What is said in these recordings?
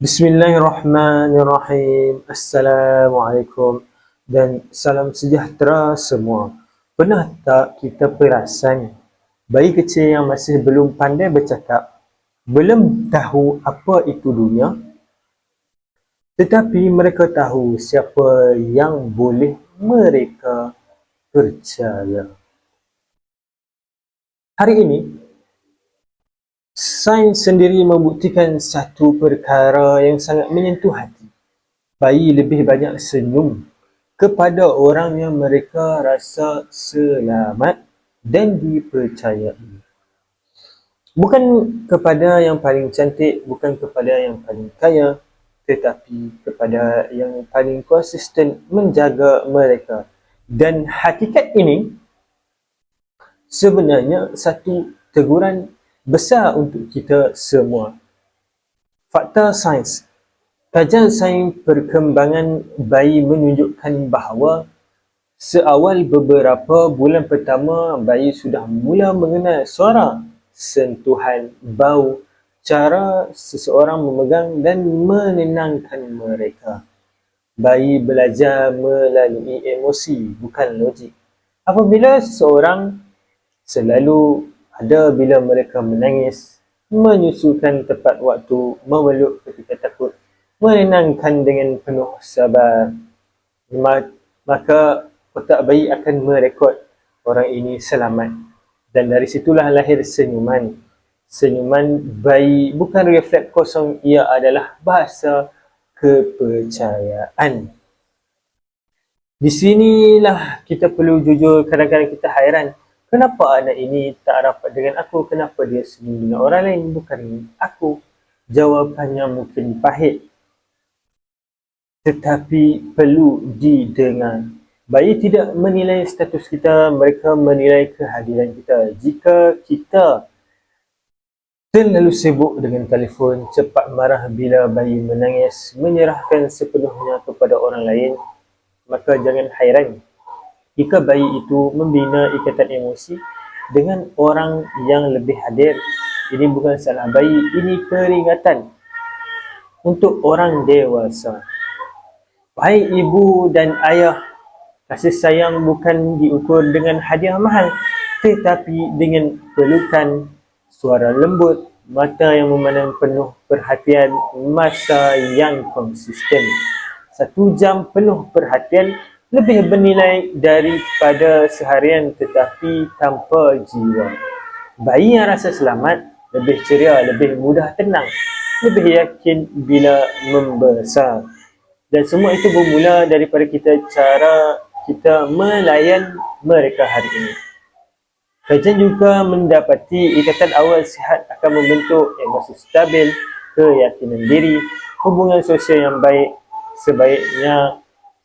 Bismillahirrahmanirrahim. Assalamualaikum dan salam sejahtera semua. Pernah tak kita perasan bayi kecil yang masih belum pandai bercakap, belum tahu apa itu dunia, tetapi mereka tahu siapa yang boleh mereka percaya. Hari ini, Sains sendiri membuktikan satu perkara yang sangat menyentuh hati. Bayi lebih banyak senyum kepada orang yang mereka rasa selamat dan dipercayai. Bukan kepada yang paling cantik, bukan kepada yang paling kaya, tetapi kepada yang paling konsisten menjaga mereka. Dan hakikat ini sebenarnya satu teguran besar untuk kita semua. Fakta sains. Kajian sains perkembangan bayi menunjukkan bahawa seawal beberapa bulan pertama bayi sudah mula mengenal suara, sentuhan, bau, cara seseorang memegang dan menenangkan mereka. Bayi belajar melalui emosi, bukan logik. Apabila seseorang selalu ada bila mereka menangis, menyusulkan tepat waktu, memeluk ketika takut, menenangkan dengan penuh sabar. Maka otak bayi akan merekod orang ini selamat. Dan dari situlah lahir senyuman. Senyuman bayi bukan refleks kosong, ia adalah bahasa kepercayaan. Di sinilah kita perlu jujur, kadang-kadang kita hairan Kenapa anak ini tak rapat dengan aku? Kenapa dia sendiri dengan orang lain? Bukan aku. Jawapannya mungkin pahit. Tetapi perlu didengar. Bayi tidak menilai status kita, mereka menilai kehadiran kita. Jika kita terlalu sibuk dengan telefon, cepat marah bila bayi menangis, menyerahkan sepenuhnya kepada orang lain, maka jangan hairan jika bayi itu membina ikatan emosi dengan orang yang lebih hadir. Ini bukan salah bayi, ini peringatan untuk orang dewasa. Baik ibu dan ayah, kasih sayang bukan diukur dengan hadiah mahal, tetapi dengan pelukan, suara lembut, mata yang memandang penuh perhatian, masa yang konsisten. Satu jam penuh perhatian lebih bernilai daripada seharian tetapi tanpa jiwa. Bayi yang rasa selamat lebih ceria, lebih mudah tenang, lebih yakin bila membesar. Dan semua itu bermula daripada kita cara kita melayan mereka hari ini. Kajian juga mendapati ikatan awal sihat akan membentuk emosi stabil, keyakinan diri, hubungan sosial yang baik, sebaiknya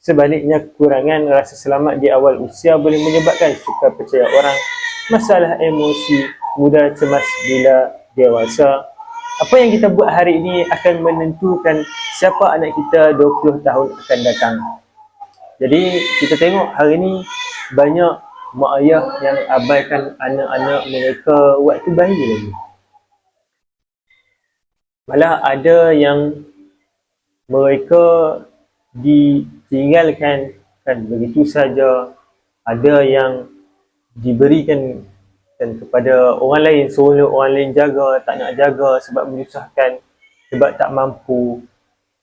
Sebaliknya, kekurangan rasa selamat di awal usia boleh menyebabkan suka percaya orang, masalah emosi, mudah cemas bila dewasa. Apa yang kita buat hari ini akan menentukan siapa anak kita 20 tahun akan datang. Jadi, kita tengok hari ini banyak mak ayah yang abaikan anak-anak mereka waktu bayi lagi. Malah ada yang mereka ditinggalkan kan? Begitu saja ada yang diberikan dan kepada orang lain seolah orang lain jaga tak nak jaga sebab menyusahkan sebab tak mampu.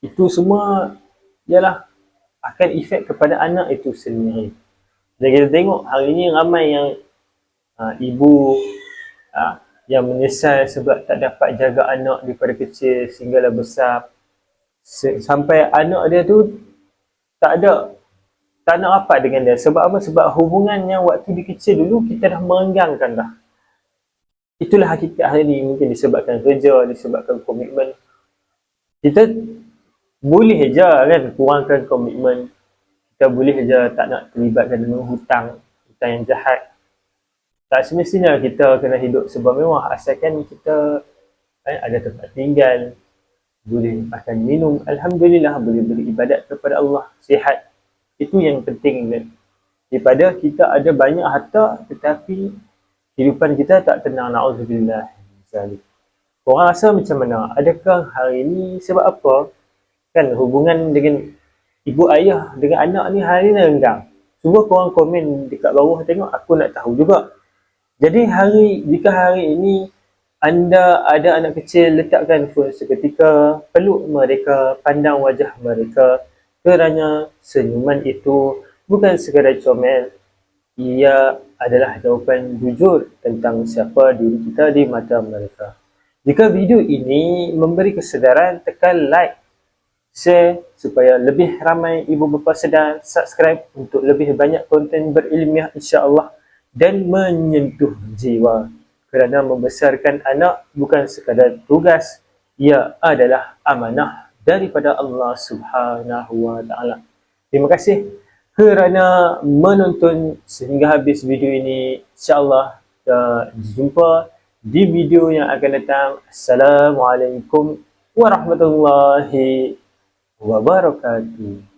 Itu semua ialah akan efek kepada anak itu sendiri. Dan kita tengok hari ini ramai yang uh, ibu uh, yang menyesal sebab tak dapat jaga anak daripada kecil sehinggalah besar. Sampai anak dia tu tak ada tak nak rapat dengan dia. Sebab apa? Sebab hubungannya waktu dia kecil dulu kita dah merenggangkan dah. Itulah hakikat hari ini mungkin disebabkan kerja disebabkan komitmen. Kita boleh je kan kurangkan komitmen. Kita boleh je tak nak terlibatkan dengan hutang hutang yang jahat. Tak semestinya kita kena hidup sebab mewah. Asalkan kita eh, ada tempat tinggal boleh makan minum, Alhamdulillah boleh beribadat kepada Allah, sihat. Itu yang penting. Daripada kita ada banyak harta tetapi kehidupan kita tak tenang. Na'udzubillah. Korang rasa macam mana? Adakah hari ni sebab apa? Kan hubungan dengan ibu ayah dengan anak ni hari ni renggang. Cuba korang komen dekat bawah tengok aku nak tahu juga. Jadi hari jika hari ini anda ada anak kecil letakkan phone seketika peluk mereka pandang wajah mereka kerana senyuman itu bukan sekadar comel ia adalah jawapan jujur tentang siapa diri kita di mata mereka. Jika video ini memberi kesedaran, tekan like, share supaya lebih ramai ibu bapa sedar, subscribe untuk lebih banyak konten berilmiah insya-Allah dan menyentuh jiwa. Kerana membesarkan anak bukan sekadar tugas, ia adalah amanah daripada Allah Subhanahu wa taala. Terima kasih kerana menonton sehingga habis video ini. Insya-Allah kita jumpa di video yang akan datang. Assalamualaikum warahmatullahi wabarakatuh.